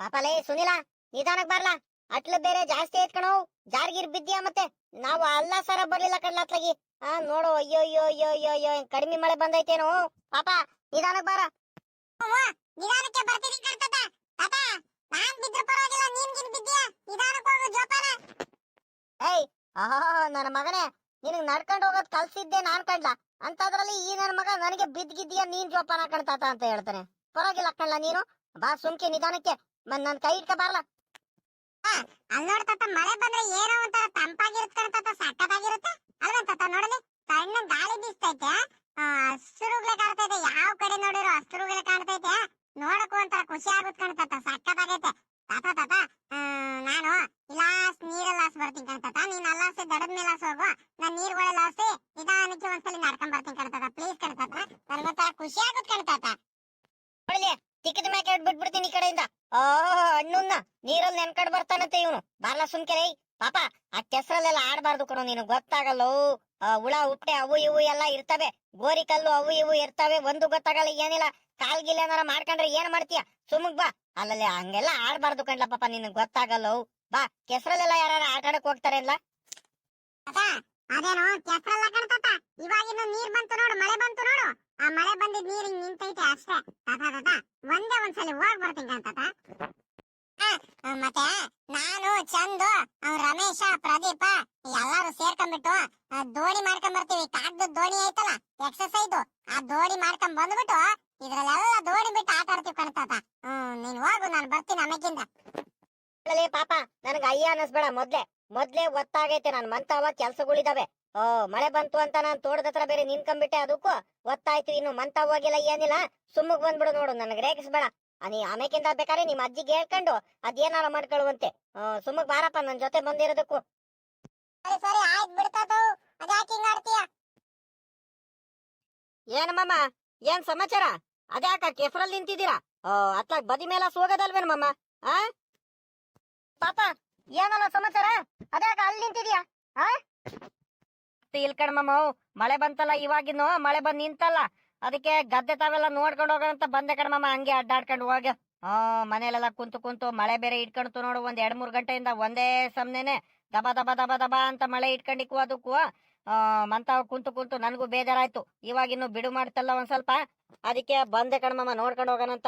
ಪಾಪಲೇ ಸುನಿಲ ನಿಧಾನಕ್ ಬರ್ಲಾ. ಅಟ್ಲ ಬೇರೆ ಜಾಸ್ತಿ ಐತ್ ಕಣೋ. ಜಾರ್ಗಿರ್ ಬಿದ್ದಿಯಾ ಮತ್ತೆ? ನಾವು ಅಲ್ಲ ಸರ ಬರ್ಲಿಲ್ಲ ಕಡ್ಲಾತ್ಲಾಗಿ ಆ ನೋಡು ಅಯ್ಯೋ ಅಯ್ಯೋ ಅಯ್ಯೋ ಅಯ್ಯೋ ಅಯ್ಯೋ ಕಡಿಮೆ ಮಳೆ ಬಂದೈತೇನು. ಪಾಪ ನಿಧಾನಕ್ ಬಾರ. ನಿಧಾನಕ್ಕೆ ಬರ್ತೀನಿ ಕಣ್ತತ ತಾತ. ನಾನ್ ಬಿದ್ರ ಪರವಾಗಿಲ್ಲ ನೀನ್ ಗಿನ್ ಬಿದ್ದಿಯಾ? ನಿಧಾನಕ್ಕೆ ಹೋಗು ಜೋಪಾನ. ಏಯ್ ಆಹಾ ನನ್ನ ಮಗನೇ. ನಿನಗ್ ನಡ್ಕೊಂಡ್ ಹೋಗೋದ್ ಕಲ್ಸಿದ್ದೆ ನಾನ್ ಕಂಡ್ಲ ಅಂತದ್ರಲ್ಲಿ ಈ ನನ್ನ ಮಗ ನನಗೆ ಬಿದ್ದಿದ್ಯಾ ನೀನ್ ಜೋಪಾನ ಕಣ್ತಾತ ಅಂತ ಹೇಳ್ತಾನೆ. ಪರವಾಗಿಲ್ಲ ಕಣ್ಲ ನೀನು? ಬಾ ಸುಮ್ಕೆ ನಿಧಾನಕ್ಕೆ. ಮನ್ ನನ್ ಕೈ ಇಟ್ಕ ಬಾರ್ಲ. ಅಲ್ಲಿ ನೋಡ್ ತಾತ ಮಳೆ ಬಂದ್ರೆ ಏನೋ ಒಂಥರ ತಂಪಾಗಿರುತ್ತೆ ಕಣ್ತತ ಸಕ್ಕತ್ತಾಗಿರುತ್ತೆ ಅಲ್ವಾ ತಾತ ನೋಡಲಿ ಸಣ್ಣ ಗಾಳಿ ಬೀಸ್ತೈತೆ ಆ, ಹಸ್ರುಗ್ಲೆ ಕಾಣ್ತೈತೆ ಯಾವ ಕಡೆ ನೋಡಿರೋ ಹಸ್ರುಗ್ಲೆ ಕಾಣ್ತೈತೆ ನೋಡಕ್ಕೂ ಒಂಥರ ಖುಷಿ ಆಗುತ್ತೆ ಕಣ್ತತ ಸಕ್ಕತ್ತಾಗೈತೆ ತಾತ ತಾತ ಆ, ನಾನು ಇಲಾಸ್ ನೀರಲ್ಲಿ ಹಾಸ್ ಬರ್ತೀನಿ ಕಣ್ತತ ನೀನ್ ಅಲ್ಲಾಸೆ ದಡದ ಮೇಲೆ ಹಾಸ್ ಹೋಗು ನಾನ್ ನೀರ್ಗಳೆಲ್ಲ ಹಾಸಿ ನಿಧಾನಕ್ಕೆ ಒಂದ್ಸಲಿ ನಡ್ಕೊಂಡ್ ಬರ್ತೀನಿ ಕಣ್ತತ ಪ್ಲೀಸ್ ಕಣ್ತತ ನನ್ಗೊಂಥರ ಖುಷಿ ಆಗುತ್ತೆ ಕಣ್ತತ ನೋಡಲಿ ತಿಕ್ಕಿದ ಮ್ಯಾಕೆ ಬಿಟ್ಬಿಡ್ತೀನಿ ಈ ಕಡೆಯಿಂದ ಆ ಹಣ್ಣುನ್ನ ನೀರಲ್ಲಿ ನೆನ್ಕಂಡ್ ಬರ್ತಾನಂತೆ ಇವನು ಬಾರ್ಲ ಸುಮ್ಕೆ ರೈ ಪಾಪ ಆ ಕೆಸರಲ್ಲೆಲ್ಲ ಆಡ್ಬಾರ್ದು ಕಣೋ ನೀನು ಗೊತ್ತಾಗಲ್ಲೋ ಆ ಹುಳ ಹುಟ್ಟೆ ಅವು ಇವು ಎಲ್ಲ ಗೋರಿ ಕಲ್ಲು ಅವು ಇವು ಇರ್ತಾವೆ, ಒಂದು ಗೊತ್ತಾಗಲ್ಲ, ಏನಿಲ್ಲ. ಕಾಲ್ಗಿಲ್ ಏನಾರ ಮಾಡ್ಕೊಂಡ್ರೆ ಏನ್ ಮಾಡ್ತೀಯ? ಸುಮಗ್ ಬಾ. ಅಲ್ಲಲ್ಲಿ ಹಂಗೆಲ್ಲ ಆಡ್ಬಾರ್ದು ಕಣ್ಲ ಪಾಪ ಗೊತ್ತಾಗಲ್ಲ ಅವು. ಬಾ, ಕೆಸರಲ್ಲೆಲ್ಲ ಯಾರು ಆಟ ಆಡಕ್ ಹೋಗ್ತಾರೆ ಇಲ್ಲ? ಅದೇನೋ ಕೆಸರಲ್ಲ ಕಣ್ತಾತ ಇವಾಗಿನ ನೀರ್ ಬಂತು ನೋಡು, ಮಳೆ ಬಂತು ನೋಡು. ಆ ಮಳೆ ಬಂದಿದ್ ನೀರ್ ಹಿಂಗ್ ನಿಂತೈತೆ ಅಷ್ಟೇ. ತಾತ ತಾತ ಒಂದೇ ಒಂದ್ಸಲಿ ಹೋಗ್ ಬರ್ತೀನಿ ಮತ್ತೆ ನಾನು ಚಂದು ರಮೇಶ ಪ್ರದೀಪ ಎಲ್ಲಾರು ಸೇರ್ಕೊಂಡ್ಬಿಟ್ಟು ದೋಣಿ ಮಾಡ್ಕೊಂಡ್ ಬರ್ತೀವಿ ಕಾಗದ ದೋಣಿ ಐತಲ್ಲ ಎಕ್ಸರ್ಸೈಜ್ ಆ ದೋಣಿ ಮಾಡ್ಕೊಂಡ್ ಬಂದ್ಬಿಟ್ಟು ಇದ್ರಲ್ಲೆಲ್ಲ ದೋಣಿ ಬಿಟ್ಟು ಆಟ ಆಡ್ತೀವಿ ಕಣ್ತಾತ ಹ್ಮ್ ನೀನ್ ಹೋಗು ನಾನು ಬರ್ತೀನಿ ಅಲ್ಲಲೇ ಪಾಪ ನನಗೆ ಅಯ್ಯ ಅನ್ನಿಸ್ಬೇಡ ಮೊದ್ಲೇ. ಮೊದ್ಲೇ ಒತ್ತಾಗೈತೆ ನನ್ ಮಂತವ ಕೆಲ್ಸಗಳಿದಾವೆ ಓ ಮಳೆ ಬಂತು ಅಂತ ನಾನ್ ತೋಟದ ಹತ್ರ ಬೇರೆ ನಿನ್ಕೊಂಡ್ಬಿಟ್ಟೆ ಅದಕ್ಕೂ ಒತ್ತಾಯ್ತು ಇನ್ನು ಮಂತ ಹೋಗಿಲ್ಲ ಏನಿಲ್ಲ. ಸುಮ್ಮಗ್ ಬಂದ್ಬಿಡು ನೋಡು ನನಗ್ ರೇಗಿಸ್ಬೇಡ. ಆ, ನೀ ಆಮೇಕಿಂದ ಬೇಕಾರೆ ನಿಮ್ಮ ಅಜ್ಜಿಗೆ ಹೇಳ್ಕೊಂಡು ಅದೇನಾರ ಮಾಡ್ಕೊಳ್ಳುವಂತೆ ಸುಮ್ಮಕ್ ಸುಮ್ಮಗ್ ಬಾರಪ್ಪ ನನ್ ಜೊತೆ ಬಂದಿರೋದಕ್ಕೂ. ಸರಿ ಸರಿ ಆಯ್ತು ಬಿಡ್ತಾತು ಅದ್ಯಾಕೆ ಹಿಂಗ್ ಆಡ್ತೀಯ? ಏನಮ್ಮಮ್ಮ ಏನ್ ಸಮಾಚಾರ? ಅದ್ಯಾಕ ಕೆಸರಲ್ಲಿ ನಿಂತಿದ್ದೀರಾ? ಓ ಅತ್ಲಾಗ್ ಬದಿ ಮೇಲೆ ಹೋಗೋದಲ್ವೇನಮ್ಮ ಆ? ಪಾಪ ಏನಲ್ಲ ಸಮಾಚಾರ? ಅದ್ಯಾಕ ಅಲ್ಲಿ ನಿಂತಿದ್ಯಾ ಆ? ಇಲ್ ಕಣ್ಮಮ್ಮ ಮಳೆ ಬಂತಲ್ಲ ಇವಾಗಿನ್ನು ಮಳೆ ಬಂದ್ ನಿಂತಲ್ಲ. ಅದಕ್ಕೆ ಗದ್ದೆ ತಾವೆಲ್ಲ ನೋಡ್ಕೊಂಡು ಹೋಗೋಣ ಅಂತ ಬಂದೆ ಕಣಮ್ಮ ಹಂಗೆ ಅಡ್ಡಾಡ್ಕೊಂಡು ಹೋಗ. ಆ ಮನೇಲೆಲ್ಲ ಕುಂತು ಕುಂತು ಮಳೆ ಬೇರೆ ಇಟ್ಕೊಂಡ್ತು ನೋಡು. ಒಂದ್ ಎರಡ್ ಮೂರ್ ಗಂಟೆಯಿಂದ ಒಂದೇ ಸಮನೆನೆ ದಬ ದಬ ದಬ ದಬ ಅಂತ ಮಳೆ ಇಟ್ಕೊಂಡಿಕ್ಕು ಅದಕ್ಕೂ. ಆ, ಮಂತಾವ್ ಕುಂತು ಕುಂತು ನನಗೂ ಬೇಜಾರಾಯ್ತು. ಇವಾಗಿನ್ನು ಬಿಡು ಮಾಡ್ತಲ್ಲ ಒಂದ್ ಸ್ವಲ್ಪ. ಅದಕ್ಕೆ ಬಂದೆ ಕಣ್ಮಮ್ಮ ನೋಡ್ಕೊಂಡು ಹೋಗೋಣಂತ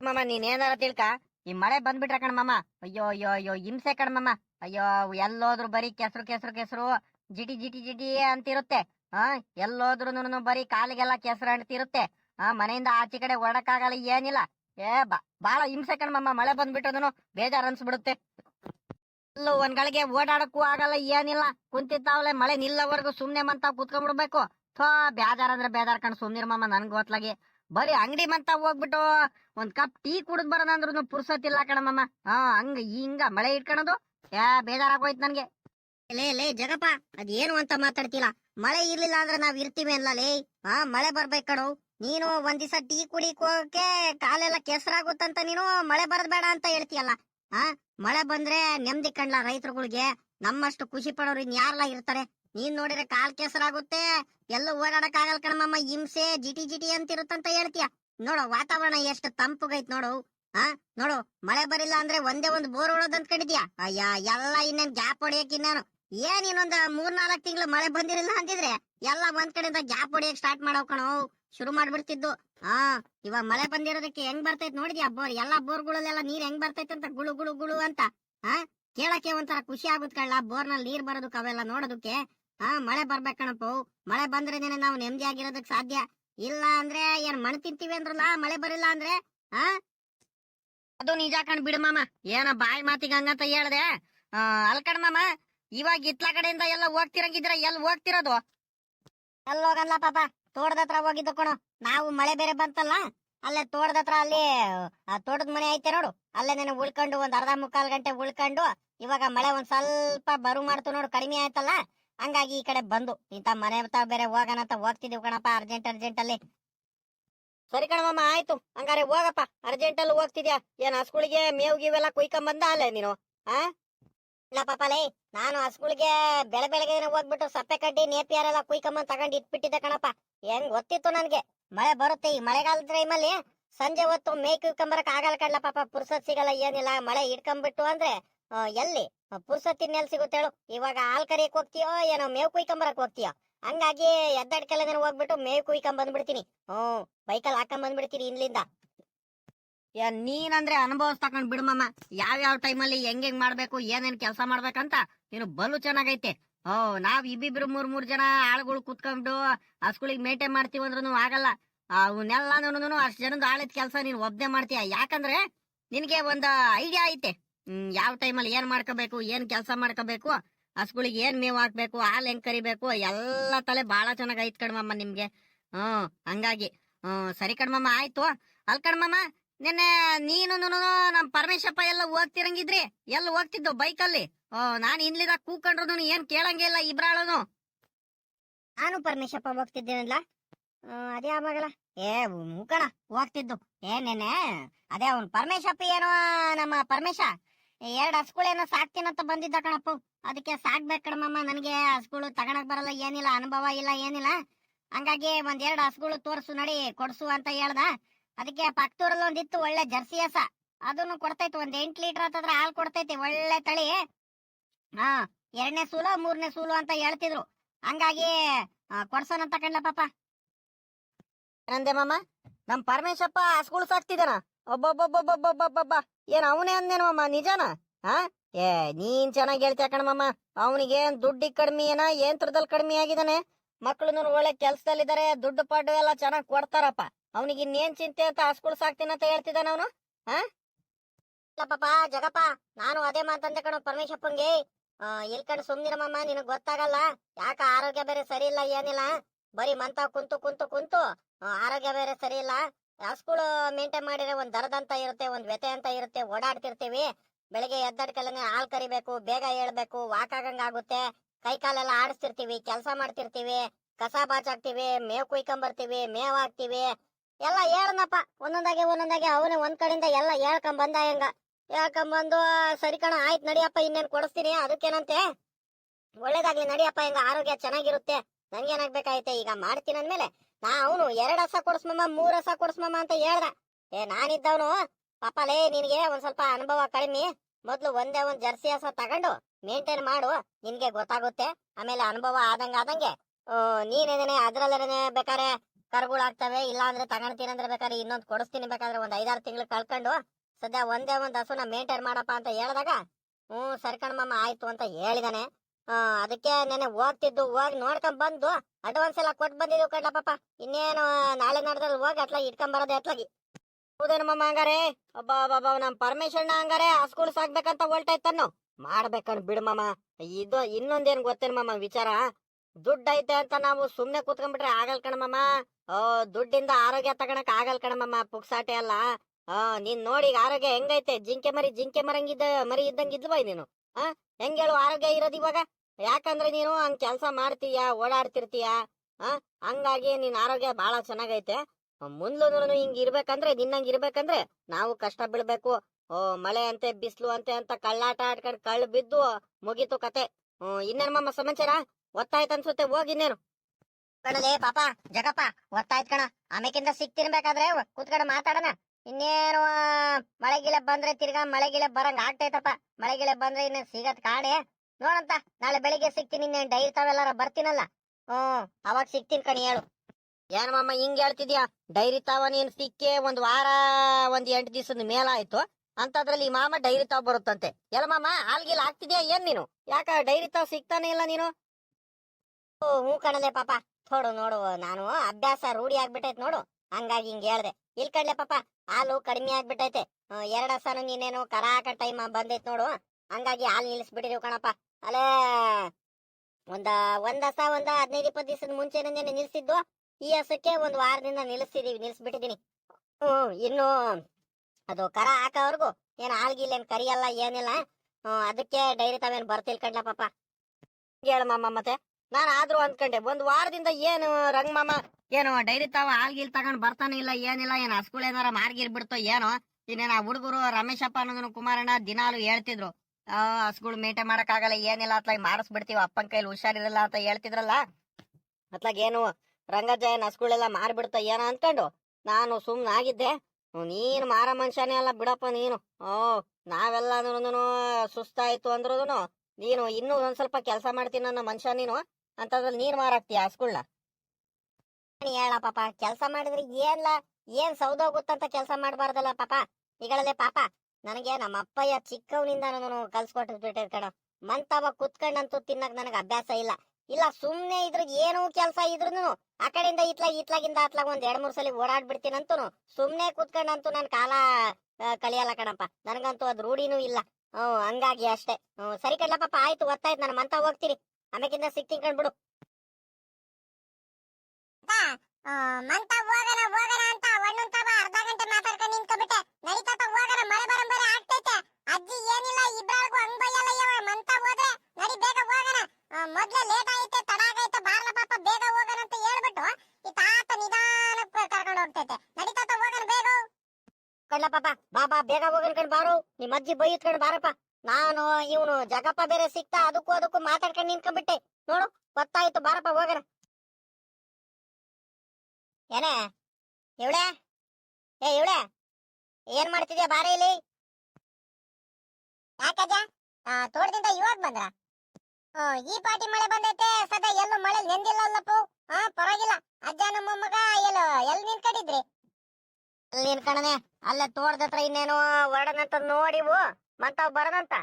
ಮಮ್ಮ ನೀನ್ ಏನಾರ ತಿಳ್ಕ. ಈ ಮಳೆ ಬಂದ್ಬಿಟ್ರ ಕಣ್ಮಮ್ಮ ಅಯ್ಯೋ ಅಯ್ಯೋ ಅಯ್ಯೋ, ಹಿಂಸೆ ಕಣ್ಮಮ್ಮ ಅಯ್ಯೋ, ಎಲ್ಲೋದ್ರು ಬರೀ ಕೆಸರು ಕೆಸರು ಕೆಸರು. ಜಿಟಿ ಜಿಟಿ ಜಿಟಿ ಅಂತಿರುತ್ತೆ. ಆ, ಎಲ್ಲೋದ್ರು ಬರೀ ಕಾಲಿಗೆಲ್ಲ ಕೆಸರು ಅಂಟಿರುತ್ತೆ ಆ, ಮನೆಯಿಂದ ಆಚೆ ಕಡೆ ಓಡಕ್ಕಾಗಲ್ಲ, ಏನಿಲ್ಲ. ಏ, ಬಾ, ಬಾಳ ಹಿಂಸೆ ಕಣ್ಮಮ್ಮ ಮಳೆ ಬಂದ್ಬಿಟ್ಟದನು ಬೇಜಾರ್ ಅನ್ಸ್ಬಿಡುತ್ತೆ ಎಲ್ಲೂ ಒಂದ್ ಗಳಿಗೆ ಓಡಾಡಕ್ಕೂ ಆಗಲ್ಲ, ಏನಿಲ್ಲ. ಕುಂತಿದ್ದಾವಲೆ ಮಳೆ ನಿಲ್ಲವರೆಗೂ ಸುಮ್ನೆ ಮಂತ ಕುತ್ಕೊಂಡ್ಬಿಡ್ಬೇಕು. ಥೋ, ಬೇಜಾರ್ ಅಂದ್ರೆ ಬೇಜಾರ್ ಕಣ್ ಸುಮ್ನಿರ್ಮಮ್ಮ ನನ್ಗೆ ಗೊತ್ತಲಾಗಿ ಬರೀ ಅಂಗಡಿ ಮಂತ ಹೋಗ್ಬಿಟ್ಟು ಒಂದ್ ಕಪ್ ಟೀ ಕುಡಿದ್ ಬರೋದಂದ್ರು ಪುರ್ಸತ್ತಿಲ್ಲ ಕಣಮಮ್ಮ ಹಾ ಹಂಗ ಹಿಂಗ ಮಳೆ ಇಟ್ಕೊಳೋದು ಏ, ಬೇಜಾರಾಗೋಯ್ತು ನನ್ಗೆ. ಲೇ ಲೇ, ಜಗಪ್ಪ, ಅದೇನು ಅಂತ ಮಾತಾಡ್ತಿಲ್ಲ ಮಳೆ ಇರ್ಲಿಲ್ಲ ಅಂದ್ರೆ ನಾವ್ ಇರ್ತೀವಿ ಅಲ್ಲ ಹಾ ಮಳೆ ಬರ್ಬೇಕು ಕಣೋ. ನೀನು ಒಂದ್ ದಿವಸ ಟೀ ಕುಡಿಕ್ ಹೋಗಕ್ಕೆ ಕಾಲೆಲ್ಲ ಕೆಸರಾಗುತ್ತಂತ ನೀನು ಮಳೆ ಬರದ್ ಬೇಡ ಅಂತ ಹೇಳ್ತೀಯಲ್ಲ. ಹಾ ಮಳೆ ಬಂದ್ರೆ ನೆಮ್ಮದಿ ಕಣ್ಲ ರೈತರುಗಳಿಗೆ. ನಮ್ಮಷ್ಟು ಖುಷಿ ಪಡೋರು ಇನ್ ಯಾರೆಲ್ಲ ಇರ್ತಾರೆ? ನೀನ್ ನೋಡಿದ್ರೆ ಕಾಲ್ ಕೆಸರಾಗುತ್ತೆ. ಎಲ್ಲ ಓಡಾಡಕ್ ಆಗಲ್ ಕಣಮ್ಮ ಹಿಂಸೆ, ಜಿಟಿ ಜಿಟಿ ಅಂತ ಇರುತ್ತಂತ ಹೇಳ್ತೀಯ. ನೋಡು, ವಾತಾವರಣ ಎಷ್ಟು ತಂಪುಗೈತ್ ನೋಡು. ಹಾ ನೋಡು, ಮಳೆ ಬರಿಲ್ಲ ಅಂದ್ರೆ ಒಂದೇ ಒಂದು ಬೋರ್ ಹೊಡೋದ್ ಅಂದ್ಕೊಂಡಿದ್ಯಾ ಅಯ್ಯ, ಎಲ್ಲ ಇನ್ನೇನ್ ಗ್ಯಾಪ್ ಹೊಡಿಯಕ್ ಇನ್ನೇನು? ಏನ್ ಇನ್ನೊಂದ್ ಮೂರ್ ನಾಲ್ಕ್ ತಿಂಗಳು ಮಳೆ ಬಂದಿರಲಿಲ್ಲ ಅಂತಿದ್ರೆ ಎಲ್ಲ ಒಂದ್ ಕಡೆಯಿಂದ ಗ್ಯಾಪ್ ಹೊಡಿಯಕ್ ಸ್ಟಾರ್ಟ್ ಮಾಡೋ ಕಣೋ. ಶುರು ಮಾಡ್ಬಿಡ್ತಿದ್ದು. ಹಾ ಇವಾಗ ಮಳೆ ಬಂದಿರೋದಕ್ಕೆ ಹೆಂಗ್ ಬರ್ತೈತ್ ನೋಡಿದ್ಯಾ ಬೋರ್? ಎಲ್ಲಾ ಬೋರ್ಗಳಲ್ಲೆಲ್ಲ ನೀರ್ ಹೆಂಗ್ ಬರ್ತೈತ್ ಅಂತ ಗುಳು ಗುಳು ಗುಳು ಅಂತ. ಹಾ ಕೇಳಕ್ಕೆ ಒಂಥರ ಖುಷಿ ಆಗುತ್ ಕಳ್ಳ ಬೋರ್ನಲ್ಲಿ ನೀರ್ ಬರೋದಕ್ಕೆ ಅವೆಲ್ಲ ನೋಡೋದಕ್ಕೆ. ಹಾ ಮಳೆ ಬರ್ಬೇಕ್ ಕಣಪ್ಪ. ಮಳೆ ಬಂದ್ರೇನೆ ನಾವು ನೆಮ್ಮದಿ ಆಗಿರೋದಕ್ ಸಾಧ್ಯ. ಇಲ್ಲ ಅಂದ್ರೆ ಏನ್ ಮಣ್ ತಿಂತೀವಿ ಅಂದ್ರಲ್ಲ ಮಳೆ ಬರಿಲ್ಲ ಅಂದ್ರೆ? ಹಾ? ಅದು ನಿಜ ಕಣ್ ಬಿಡು ಮಾಮ. ಏನ ಬಾಯಿ ಮಾತಿಗೆ ಹಂಗಂತ ಹೇಳ್ದೆ. ಆ, ಅಲ್ ಕಣ್ ಮಾಮ. ಇವಾಗ ಇತ್ಲ ಕಡೆಯಿಂದ ಎಲ್ಲ ಹೋಗ್ತಿರಂಗಿದ್ರ ಎಲ್ಲಿ ಹೋಗ್ತಿರೋದು? ಎಲ್ ಹೋಗಲ್ಲ ಪಾಪ, ತೋಟದ ಹತ್ರ ಹೋಗಿದ್ದು ಕಣೋ. ನಾವು ಮಳೆ ಬೇರೆ ಬಂತಲ್ಲ, ಅಲ್ಲೇ ತೋಟದ ಹತ್ರ ಅಲ್ಲಿ ತೋಟದ ಮನೆ ಐತೆ ನೋಡು. ಅಲ್ಲೇ ನೆನೆ ಉಳ್ಕೊಂಡು ಒಂದ್ ಅರ್ಧ ಮುಕ್ಕಾಲ್ ಗಂಟೆ ಉಳ್ಕೊಂಡು, ಇವಾಗ ಮಳೆ ಒಂದ್ ಸ್ವಲ್ಪ ಬರು ಮಾಡ್ತು ನೋಡು, ಕಡಿಮೆ ಆಯ್ತಲ್ಲ, ಹಂಗಾಗಿ ಈ ಕಡೆ ಬಂದು. ಇಂತ ಮನೆ ಹತ್ರ ಬೇರೆ ಹೋಗೋಣ ಅಂತ ಹೋಗ್ತಿದೀವಿ ಕಣಪ್ಪ ಅರ್ಜೆಂಟ್ ಅರ್ಜೆಂಟ್ ಅಲ್ಲಿ. ಸರಿ ಕಣಮ್ಮ ಆಯ್ತು. ಹಂಗಾರೆ ಹೋಗಪ್ಪ ಅರ್ಜೆಂಟ್ ಅಲ್ಲಿ ಹೋಗ್ತಿದ್ಯಾ? ಏನ್ ಹಸ್ಗುಳಿಗೆ ಮೇವ್ ಗೀವೆಲ್ಲ ಕುಯ್ಕೊಂಡ್ ಬಂದ ಅಲ್ಲೇ ನೀನು, ಆ? ಇಲ್ಲ ಪಾಪಲೇ, ನಾನು ಹಸುಗಳಿಗೆ ಬೆಳೆ ಬೆಳಗ್ಗೆ ಹೋಗ್ಬಿಟ್ಟು ಸಪ್ಪೆ ಕಡ್ಡಿ ನೇಪಿಯರ್ ಎಲ್ಲ ತಗೊಂಡ್ ಇಟ್ಬಿಟ್ಟಿದ್ದೆ ಕಣಪ್ಪ. ಹೆಂಗ್ ಗೊತ್ತಿತ್ತು ನನ್ಗೆ? ಮಳೆ ಬರುತ್ತೆ ಈ ಮಳೆಗಾಲದ ಟೈಮಲ್ಲಿ ಸಂಜೆ ಹೊತ್ತು ಮೇಯ್ ಕುಯ್ಕೊಂಬರಕ್ ಆಗಲ್ಲ ಕಡ್ಲ ಪಾಪ, ಪುರ್ಸತ್ ಸಿಗಲ್ಲ, ಏನಿಲ್ಲ, ಮಳೆ ಇಟ್ಕೊಂಡ್ಬಿಟ್ಟು ಅಂದ್ರೆ ಎಲ್ಲಿ? ಪುರ್ಸತ್ತಿನ ಎಲ್ಲಿ ಸಿಗುತ್ತೆ ಹೇಳು? ಇವಾಗ ಹಾಲ್ ಕರಿಯಕ್ ಹೋಗ್ತೀಯೋ, ಏನೋ ಮೇವ್ ಕುಯ್ಕೊಂಬರಕ್ ಹೋಗ್ತೀಯೋ? ಹಂಗಾಗಿ ಎದ್ದಾಡ್ಕೆಲ್ಲ ಹೋಗ್ಬಿಟ್ಟು ಮೇವ್ ಕುಯ್ಕೊಂಡ್ ಬಂದ್ಬಿಡ್ತೀನಿ ಹ್ಮ್ ಬೈಕಲ್ಲಿ ಹಾಕೊಂಡ್ ಬಂದ್ಬಿಡ್ತೀನಿ ಇನ್ಲಿಂದ ಯಾ ನೀನಂದ್ರೆ ಅನುಭವಿಸ್ ತಕೊಂಡ್ ಬಿಡ್ಮಮ್ಮ ಯಾವ ಯಾವ ಟೈಮಲ್ಲಿ ಹೆಂಗ್ ಹೆಂಗ್ ಮಾಡ್ಬೇಕು, ಏನೇನ್ ಕೆಲಸ ಮಾಡ್ಬೇಕಂತ ನೀನು ಬಲು ಚೆನ್ನಾಗೈತೆ. ಓ, ನಾವ್ ಇಬ್ಬಿಬ್ರು ಮೂರ್ ಮೂರ್ ಜನ ಆಳುಗಳು ಕುತ್ಕೊಂಡು ಹಸ್ಗಳಿಗೆ ಮೇಂಟೈನ್ ಮಾಡ್ತೀವಿ ಅಂದ್ರೂ ಆಗಲ್ಲ. ಅವನ್ನೆಲ್ಲಾನು ಅಷ್ಟ್ ಜನದ ಆಳಿದ ಕೆಲಸ ನೀನ್ ಒಬ್ನೇ ಮಾಡ್ತೀಯ. ಯಾಕಂದ್ರೆ ನಿನ್ಗೆ ಒಂದ್ ಐಡಿಯಾ ಐತೆ. ಹ್ಮ್, ಯಾವ ಟೈಮಲ್ಲಿ ಏನ್ ಮಾಡ್ಕೋಬೇಕು, ಏನ್ ಕೆಲಸ ಮಾಡ್ಕೋಬೇಕು, ಹಸ್ಗಳಿಗೆ ಏನ್ ಮೇವ್ ಹಾಕ್ಬೇಕು, ಹಾಲ್ ಹೆಂಗ್ ಕರಿಬೇಕು, ಎಲ್ಲ ತಲೆ ಬಹಳ ಚೆನ್ನಾಗ್ ಐತ್ ಕಣ್ಮಮ್ಮ ನಿಮ್ಗೆ. ಹ್ಮ್, ಹಂಗಾಗಿ. ಹ್ಮ್, ಸರಿ ಕಣ್ಮಮ್ಮ ಆಯ್ತು. ಅಲ್ ಕಣ್ಮಮ್ಮ ನಿನ್ನೆ ನೀನು ನಮ್ ಪರಮೇಶಪ್ಪ ಎಲ್ಲ ಹೋಗ್ತಿರಂಗಿದ್ರಿ ಎಲ್ಲ ಹೋಗ್ತಿದ್ದು ಬೈಕಲ್ಲಿ? ನಾನ್ ಇನ್ಲಿದ ಕೂಕೊಂಡ್ರು ಏನ್ ಕೇಳಂಗೇ ಇಲ್ಲ ಇಬ್ರಾಳನು? ನಾನು ಪರಮೇಶಪ್ಪ ಹೋಗ್ತಿದ್ದೇನಲ್ಲ. ಅದೇ ಆಮಾಗಲ್ಲ ಏ ಮುಖಣ, ಹೋಗ್ತಿದ್ದು. ಏನೇನೆ ಅದೇ ಅವನ್ ಪರಮೇಶಪ್ಪ ಏನೋ ನಮ್ಮ ಪರಮೇಶ, ಎರಡು ಹಸ್ಗಳೇನೋ ಸಾಕ್ತೀನಂತ ಬಂದಿದ್ದ ಕಣಪ್ಪ. ಅದಕ್ಕೆ ಸಾಕ್ಬೇಕು ಕಣಮ್ಮ ನನಗೆ ಹಸ್ಗಳು ತಗೊಳಕ್ ಬರಲ್ಲ, ಏನಿಲ್ಲ, ಅನುಭವ ಇಲ್ಲ, ಏನಿಲ್ಲ. ಹಂಗಾಗಿ ಒಂದ್ ಹಸುಗಳು ಹಸ್ಗಳು ತೋರ್ಸು, ನಡಿ, ಕೊಡ್ಸು ಅಂತ ಹೇಳ್ದ. ಅದಕ್ಕೆ ಪಕ್ಕದೂರಲ್ಲಿ ಒಂದಿತ್ತು ಒಳ್ಳೆ ಜರ್ಸಿ ಹಸ. ಅದನ್ನು ಕೊಡ್ತೈತಿ ಒಂದ್ ಎಂಟ್ ಲೀಟರ್ ಹತ್ತದ್ರ ಹಾಲು ಕೊಡ್ತೈತಿ ಒಳ್ಳೆ ತಳಿ. ಹಾ ಎರಡನೇ ಸೂಲು ಮೂರನೇ ಸೂಲು ಅಂತ ಹೇಳ್ತಿದ್ರು. ಹಂಗಾಗಿ ಆ, ಅಂತ ತಕೊಂಡ್ಲ ಪಾಪ. ನಂದೆ ಮಾಮ ನಮ್ ಪರಮೇಶಪ್ಪ ಹಸುಗಳು ಸಾಕ್ತಿದಾನ ಒಬ್ಬೊಬ್ಬೊಬ್ಬೊಬ್ಬೊಬ್ಬೊಬ್ಬ ಏನ್ ಅವನೇ ಅಂದೇನು ನಿಜಾನ? ಹಾ? ಏ ನೀನ್ ಚೆನ್ನಾಗಿ ಹೇಳ್ತೀಯ ಕಣಮ್ಮ ಅವನಿಗೆ ಏನ್ ದುಡ್ಡಿ ಕಡಿಮೆ ಏನ ಯಂತ್ರದಲ್ಲಿ ಕಡಿಮೆ ಆಗಿದಾನೆ? ಮಕ್ಳು ಒಳ್ಳೆ ಕೆಲ್ಸದಲ್ಲಿದ್ದಾರೆ ದುಡ್ಡು ಪಾಡು ಎಲ್ಲ ಚೆನ್ನಾಗಿ ಕೊಡ್ತಾರಪ್ಪ. ಅವನಿಗೆ ಇನ್ನೇನ್ ಚಿಂತೆ ಅಂತ ಹಸ್ಗಳು ಸಾಕ್ತೀನಿ ಅಂತ ಹೇಳ್ತಿದ್ದಾನ ಅವನು? ಹಾ? ಜಗಪ್ಪ, ನಾನು ಅದೇ ಮಾತಂದೆ ಕಣ ಪರಮೇಶಪ್ಪಂಗೆ ಇಲ್ಕಂಡ್ ಸುಮ್ನಿರಮ್ಮ ನಿನಗ್ ಗೊತ್ತಾಗಲ್ಲ? ಯಾಕ ಆರೋಗ್ಯ ಬೇರೆ ಸರಿ ಇಲ್ಲ, ಏನಿಲ್ಲ? ಬರೀ ಮಂತ ಕುಂತು ಕುಂತು ಕುಂತು ಆರೋಗ್ಯ ಬೇರೆ ಸರಿ ಇಲ್ಲ. ಹಸ್ಗಳು ಮೇಂಟೈನ್ ಮಾಡಿದ್ರೆ ಒಂದ್ ದರದ ಅಂತ ಇರುತ್ತೆ, ಒಂದ್ ವ್ಯತೆ ಅಂತ ಇರುತ್ತೆ, ಓಡಾಡ್ತಿರ್ತೀವಿ. ಬೆಳಿಗ್ಗೆ ಎದ್ದಡ್ಕೆಲ್ಲನೆ ಹಾಲ್ ಕರಿಬೇಕು, ಬೇಗ ಏಳ್ಬೇಕು ವಾಕ್ ಆಗಂಗ್ ಆಗುತ್ತೆ. ಕೈ ಕಾಲೆಲ್ಲ ಆಡಿಸ್ತಿರ್ತೀವಿ, ಕೆಲಸ ಮಾಡ್ತಿರ್ತೀವಿ, ಕಸ ಬಾಚಾಕ್ತಿವಿ, ಮೇವ್ ಕುಯ್ಕೊಂಬರ್ತೀವಿ, ಮೇವ್ ಹಾಕ್ತಿವಿ. ಎಲ್ಲ ಹೇಳನಪ್ಪ ಒಂದೊಂದಾಗೆ ಒಂದೊಂದಾಗೆ ಅವನೇ ಒಂದ್ ಕಡೆಯಿಂದ ಎಲ್ಲ ಹೇಳ್ಕೊಂಡ್ ಬಂದ ಹೆಂಗ. ಹೇಳ್ಕೊಂಬಂದು ಸರಿ ಕಣ, ಆಯ್ತು ನಡಿಯಪ್ಪ, ಇನ್ನೇನ್ ಕೊಡಿಸ್ತೀನಿ, ಅದಕ್ಕೇನಂತೆ? ಒಳ್ಳೇದಾಗ್ಲಿ ನಡಿಯಪ್ಪ, ಹೆಂಗ ಆರೋಗ್ಯ ಚೆನ್ನಾಗಿರುತ್ತೆ. ನಂಗೇನಾಗ್ಬೇಕಾಯ್ತೆ ಈಗ ಮಾಡ್ತೀನಿ ಅಂದ್ಮೇಲೆ. ನಾ ಅವನು ಎರಡ್ ಹಸ ಕೊಡ್ಸ್ಮಮ್ಮ, ಮೂರ್ ಹಸ ಕೊಡ್ಸ್ಮಮ್ಮ ಅಂತ ಹೇಳ್ದ. ಏ, ನಾನಿದ್ದವನು. ಪಾಪಲೇ ನಿನಗೆ ಒಂದ್ ಸ್ವಲ್ಪ ಅನುಭವ ಕಡಿಮೆ. ಮೊದ್ಲು ಒಂದೇ ಒಂದ್ ಜರ್ಸಿ ಹಸ ತಗೊಂಡು, ಮೇಂಟೈನ್ ಮಾಡು. ನಿನ್ಗೆ ಗೊತ್ತಾಗುತ್ತೆ. ಆಮೇಲೆ ಅನುಭವ ಆದಂಗ ಆದಂಗೆ ನೀನೇನೇ ಅದ್ರಲ್ಲೇನೆ ಬೇಕಾರೆ ಕರ್ಗಳಾಗ್ತವೆ ಇಲ್ಲ ಅಂದ್ರೆ ಬೇಕಾದ್ರೆ ಇನ್ನೊಂದು ಕೊಡಿಸ್ತೀನಿ ಬೇಕಾದ್ರೆ ಒಂದ್ ಐದಾರು ತಿಂಗಳು ಕಳ್ಕೊಂಡು ಸದ್ಯ ಒಂದೇ ಒಂದ್ ಹಸುನ ಮೇಂಟೈನ್ ಮಾಡಪ್ಪ ಅಂತ ಹೇಳಿದಾಗ ಹ್ಮ್ ಸರ್ಕಣ್ ಮಾಮ, ಆಯ್ತು ಅಂತ ಹೇಳಿದಾನೆ. ಅದಕ್ಕೆ ನೆನೆ ಹೋಗ್ತಿದ್ದು ಹೋಗಿ ನೋಡ್ಕೊಂಡ್ ಬಂದು ಅಡ್ವಾನ್ಸ್ ಎಲ್ಲ ಕೊಟ್ಟು ಬಂದಿದ್ವು ಕಡ್ಲ ಇನ್ನೇನು ನಾಳೆ ನಾಡ್ದಲ್ಲಿ ಹೋಗಿ ಅಟ್ಲ ಇಟ್ಕೊಂಡ್ ಬರೋದೇ ಅಟ್ಲಾಗಿ ಹೌದೇನು ಮಮ್ಮ ಹಂಗಾರೆ? ಒಬ್ಬ ನಮ್ ಪರಮೇಶ್ವರನ ಹಂಗಾರೆ ಹಸ್ಕೂಲ್ ಸಾಕ್ಬೇಕಂತ ಹೊಲ್ಟೈತನ್ನು ಮಾಡ್ಬೇಕನ್ ಬಿಡು ಮಾಮ. ಇದು ಇನ್ನೊಂದೇನ್ ಗೊತ್ತೇನು ಮಾಮ ವಿಚಾರ? ದುಡ್ಡು ಐತೆ ಅಂತ ನಾವು ಸುಮ್ನೆ ಕೂತ್ಕೊಂಡ್ಬಿಟ್ರೆ ಆಗಲ್ ಕಣಮಮ್ಮ ದುಡ್ಡಿಂದ ಆರೋಗ್ಯ ತಗಣಕ್ ಆಗಲ್ ಕಣಮಮ್ಮ ಪುಕ್ಸಾಟೆ ಅಲ್ಲ. ನೀನ್ ನೋಡಿ ಆರೋಗ್ಯ ಹೆಂಗೈತೆ? ಜಿಂಕೆ ಮರಿ, ಜಿಂಕೆ ಮರಂಗಿದ್ದ, ಮರಿ ಇದ್ದಂಗ ನೀನು? ಆ, ಹೆಂಗ್ ಹೇಳು ಆರೋಗ್ಯ ಇರೋದ್ ಇವಾಗ? ಯಾಕಂದ್ರೆ ನೀನು ಹಂಗ್ ಕೆಲ್ಸ ಮಾಡ್ತೀಯ, ಓಡಾಡ್ತಿರ್ತೀಯ? ಆ, ಹಂಗಾಗಿ ನಿನ್ ಆರೋಗ್ಯ ಬಹಳ ಚೆನ್ನಾಗೈತೆ. ಮುಂದ್ಲು ಹಿಂಗ್ ಇರ್ಬೇಕಂದ್ರೆ, ನಿನ್ನಂಗ್ ಇರ್ಬೇಕಂದ್ರೆ ನಾವು ಕಷ್ಟ ಬಿಡ್ಬೇಕು ಓ, ಮಳೆ ಅಂತೆ, ಬಿಸ್ಲು ಅಂತೆ ಅಂತ ಕಳ್ಳಾಟ ಆಡ್ಕೊಂಡ್ ಕಳ್ಳ ಬಿದ್ದು ಮುಗೀತು ಕತೆ. ಹ್ಮ್ ಇನ್ನೇನ್ ಮಮ್ಮ ಸಮಾಚಾರ? ಒತ್ತಾಯ್ತ ಅನ್ಸುತ್ತೆ ಹೋಗಿ ಇನ್ನೇನು ಕಣಲೇ ಪಾಪ, ಜಗಪ್ಪ, ಒತ್ತಾಯ್ತ್ ಕಣ. ಆಮೇಕಿಂದ ಸಿಕ್ತಿರ್ಬೇಕಾದ್ರೆ ಕೂತ್ಕೊಂಡು ಮಾತಾಡೋಣ. ಇನ್ನೇನು ಮಳೆಗಿಲೆ ಬಂದ್ರೆ ತಿರ್ಗಾ ಮಳೆಗಿಲೆ ಬರಂಗ್ ಆಗ್ತೈತಪ್ಪ. ಮಳೆಗಿಲೆ ಬಂದ್ರೆ ಇನ್ನೇನ್ ಸಿಗತ್ ಕಾಣೆ ನೋಡಂತ, ನಾಳೆ ಬೆಳಿಗ್ಗೆ ಸಿಗ್ತೀನಿ ಇನ್ನೇನ್ ಡೈರಿ ತಾವೆಲ್ಲಾರ ಬರ್ತೀನಲ್ಲ? ಹ್ಮ್ ಅವಾಗ ಸಿಗ್ತೀನಿ ಕಣಿ, ಹೇಳು. ಏನ್ ಮಾಮ, ಹಿಂಗ್ ಹೇಳ್ತಿದ್ಯಾ? ಡೈರಿ ತಾವ ನೀನ್ ಸಿಕ್ಕೆ ಒಂದ್ ವಾರ, ಒಂದ್ ಎಂಟು ದಿವಸದ ಮೇಲಾಯ್ತು. ಅಂತದ್ರಲ್ಲಿ ಈ ಮಾಮ ಡೈರಿ ತಾವ್ ಬರುತ್ತಂತೆ. ಎಲ್ಲ ಮಾಮ, ಹಾಲ್ಗಿಲ್ ಆಗ್ತಿದ್ಯಾ ಏನ್ ನೀನು? ಯಾಕ, ಡೈರಿ ತಾವ್ ಸಿಗ್ತಾನೆ ಇಲ್ಲ ನೀನು? ಹ್ಞೂ ಕಣಲೆ ಪಾಪ. ಥೋಡು ನೋಡು, ನಾನು ಅಭ್ಯಾಸ ರೂಢಿ ಆಗ್ಬಿಟ್ಟೈತೆ ನೋಡು. ಹಂಗಾಗಿ ಹಿಂಗ್ ಹೇಳ್ದೆ. ಇಲ್ ಕಡ್ಲೆ ಪಾಪ, ಹಾಲು ಕಡಿಮೆ ಆಗ್ಬಿಟ್ಟೈತೆ. ಎರಡ ಹಸನು ನೀನೇನು ಕರಾಕ ಟೈಮ್ ಬಂದೈತ್ ನೋಡು. ಹಂಗಾಗಿ ಹಾಲು ನಿಲ್ಲಿಸ್ಬಿಟ್ಟಿದೀವಿ ಕಣಪ್ಪ. ಅಲ್ಲೇ ಒಂದ, ಒಂದ್ ಹಸ, ಒಂದ ಹದಿನೈದು, ಇಪ್ಪತ್ತು ದಿವಸದ ಮುಂಚೆನೇ ನಿಲ್ಸಿದ್ದು? ಈ ಹಸಕ್ಕೆ ಒಂದ್ ವಾರದಿಂದ ನಿಲ್ಲಿಸಿದೀವಿ ನಿಲ್ಸ್ಬಿಟ್ಟಿದೀನಿ. ಹ್ಮ್ ಇನ್ನು ಅದು ಕರ ಹಾಕೋವರ್ಗು ಏನ್ ಹಾಲ್ಗಿಲ್ ಏನ್ ಕರಿಯಲ್ಲ, ಏನಿಲ್ಲ. ಅದಕ್ಕೆ ಡೈರಿ ತಾವೇನ್ ಬರ್ತಿಲ್ ಕಣ್ಲ ಪಾಪ. ಹೇಳಮ್ಮ ಮತ್ತೆ. ನಾನು ಆದ್ರೂ ಅಂದ್ಕೊಂಡೆ. ಒಂದ್ ವಾರದಿಂದ ಏನು ರಂಗಮಾಮ ಏನು ಡೈರಿ ತಾವ ಹಾಲ್ಗಿಲ್ ತಗೊಂಡ್ ಬರ್ತಾನೆ ಇಲ್ಲ, ಏನಿಲ್ಲ, ಏನ್ ಹಸ್ಗಳು ಏನಾರ ಮಾರ್ಗಿರ್ ಬಿಡ್ತೋ ಏನೋ, ಇನ್ನೇನ ಹುಡುಗರು ರಮೇಶಪ್ಪ ಅನ್ನೋದನ್ನು ಕುಮಾರಣ್ಣ ದಿನಾಲು ಹೇಳ್ತಿದ್ರು. ಆ ಹಸ್ಗಳು ಮೇಟೆ ಮಾಡಕ್ ಆಗಲ್ಲ ಏನಿಲ್ಲ, ಅತ್ಲಾಗ ಮಾರಿಸ್ಬಿಡ್ತೀವಿ, ಅಪ್ಪನ್ ಕೈಲಿ ಹುಷಾರಿರಲ್ಲ ಅಂತ ಹೇಳ್ತಿದ್ರಲ್ಲ? ಅತ್ಲಾಗ ಏನು, ರಂಗಜ್ಜ ಏನ್ ಹಸ್ಗಳೆಲ್ಲ ಮಾರ್ಬಿಡ್ತ ಏನೋ ಅನ್ಕೊಂಡು ನಾನು ಸುಮ್ನಾಗಿದ್ದೆ ನೀನು ಮಾರ ಮನುಷ್ಯನೇ ಅಲ್ಲ, ಬಿಡಪ್ಪ ನೀನು. ಓ ನಾವೆಲ್ಲ ಸುಸ್ತಾಯ್ತು ಅಂದ್ರೂ ನೀನು ಇನ್ನೂ ಒಂದ್ ಸ್ವಲ್ಪ ಕೆಲಸ ಮಾಡ್ತೀನಿ ಅನ್ನೋ ಮನುಷ್ಯ ನೀನು, ಅಂತದ್ರಲ್ಲಿ ನೀರ್ ಮಾರಾಕ್ತಿ ಹಸ್ಗುಳ್ನ ಹೇಳ ಪಾಪ, ಕೆಲಸ ಮಾಡಿದ್ರೆ ಏನ್ಲ, ಏನ್ ಸೌದೋಗುತ್ತಂತ ಕೆಲಸ ಮಾಡಬಾರ್ದಲ್ಲ ಪಾಪ? ಈಗಳಲ್ಲೇ ಪಾಪ, ನನಗೆ ನಮ್ಮ ಅಪ್ಪಯ್ಯ ಚಿಕ್ಕವನಿಂದ ನಾನು ಕಲ್ಸ್ಕೊಟ್ಟು ಬಿಟ್ಟೆ ಕಣ. ಮಂತವ ಕುತ್ಕೊಂಡಂತೂ ತಿನ್ನಕ್ ನನಗೆ ಅಭ್ಯಾಸ ಇಲ್ಲ. ಇಲ್ಲ, ಸುಮ್ನೆ ಇದ್ರ ಏನು ಕೆಲಸ ಇದ್ರು ಆ ಕಡೆಯಿಂದ ಇತ್ಲಾಗ ಇತ್ಲಾಗಿಂದ ಅತ್ಲಾಗ ಒಂದ್ ಎರಡ್, ಮೂರ್ ಸಲ ಓಡಾಡ್ಬಿಡ್ತೀನಂತೂ ಸುಮ್ನೆ ಕುತ್ಕೊಂಡಂತೂ ನನ್ ಕಾಲ ಕಲಿಯಲ್ಲ ಕಣಪ್ಪ. ನನಗಂತೂ ಅದ್ ರೂಢಿನೂ ಇಲ್ಲ. ಹ್ಮ್ ಹಂಗಾಗಿ ಅಷ್ಟೇ. ಹ್ಮ್ ಸರಿ ಕಡ್ಲಪ್ಪ ಆಯ್ತು ಗೊತ್ತಾಯ್ತು ನಾನು ಮಂತ ಹೋಗ್ತೀನಿ. ಆಮೇಕಿಂದ ಸಿಕ್ತೀನಿ ಕಣ್ಬಿಡು ಮಂತ ಹೋಗಣ ಹೋಗಣ ಅಂತ ಒಂದೊಂದ್ ತವ ಅರ್ಧ ಗಂಟೆ ಮಾತಾಡ್ಕೊಂಡು ನಿಂತ್ಕೊಬಿಟ್ಟೆ ನಡೀತಾತ ಹೋಗಣ, ಮಳೆ ಬರಂಬರಿ ಆಗ್ತೈತೆ. ಅಜ್ಜಿ ಏನಿಲ್ಲ, ಇಬ್ರಾಳ್ಗೂ ಹಂಗ್ ಬೈಯಲ್ಲ ಯವ ಮಂತ ಹೋದ್ರೆ. ನಡಿ, ಬೇಗ ಹೋಗಣ. ಮೊದ್ಲೇ ಲೇಟ್ ಆಯ್ತೆ, ತಡ ಆಗೈತೆ ಬಾರ್ಲ ಪಾಪ, ಬೇಗ ಹೋಗಣ ಅಂತ ಹೇಳ್ಬಿಟ್ಟು ಈ ತಾತ ನಿಧಾನಕ್ಕೆ ಕರ್ಕೊಂಡು ಹೋಗ್ತೈತೆ. ನಡೀತಾತ ಹೋಗಣ, ಬೇಗ ಕಡ್ಲ ಪಾಪ. ಬಾಬಾ, ಬೇಗ ಹೋಗನ್ಕಂಡ್ ಬಾರು. ನಿಮ್ ಅಜ್ಜಿ ಬೈತ್ಕೊಂಡ್ ಬಾರಪ್ಪ. ನಾನು ಇವನು ಜಗಪ್ಪ ಬೇರೆ ಸಿಕ್ತಾ ಅದಕ್ಕೂ ಅದಕ್ಕೂ ಮಾತಾಡ್ಕೊಂಡ್ ನಿಂತ್ಕೊಂಡ್ಬಿಟ್ಟೆ. ನೋಡು, ಗೊತ್ತಾಯ್ತು ಬಾರಪ್ಪ, ಹೋಗಣ. ಏನೇ? ಇವಳೆ? ಏ, ಇವಳೆ? ಏನ್ ಮಾಡ್ತಿದ್ಯಾ ಬಾರ ಇಲ್ಲಿ? ಯಾಕಜ್ಜ ತೋಟದಿಂದ ಇವಾಗ ಬಂದ್ರ? ಈ ಪಾಟಿ ಮಳೆ ಬಂದೈತೆ ಸದಾ ಎಲ್ಲೂ ಮಳೆ ನೆಂದಿಲ್ಲ ಅಲ್ಲಪ್ಪ. ಹಾ ಪರವಾಗಿಲ್ಲ. ಅಜ್ಜ, ನಮ್ಮ ಮಗ ಎಲ್ಲ ಎಲ್ಲಿ ನಿಂತ್ಕೊಂಡಿದ್ರಿ? ಅಲ್ಲಿ ನಿನ್ಕಣನೆ ಅಲ್ಲೇ ತೋಟದ ಹತ್ರ ಇನ್ನೇನು ಹೊರಡನಂತ ನೋಡಿವು ಮತ್ತ ಬರದಂತ.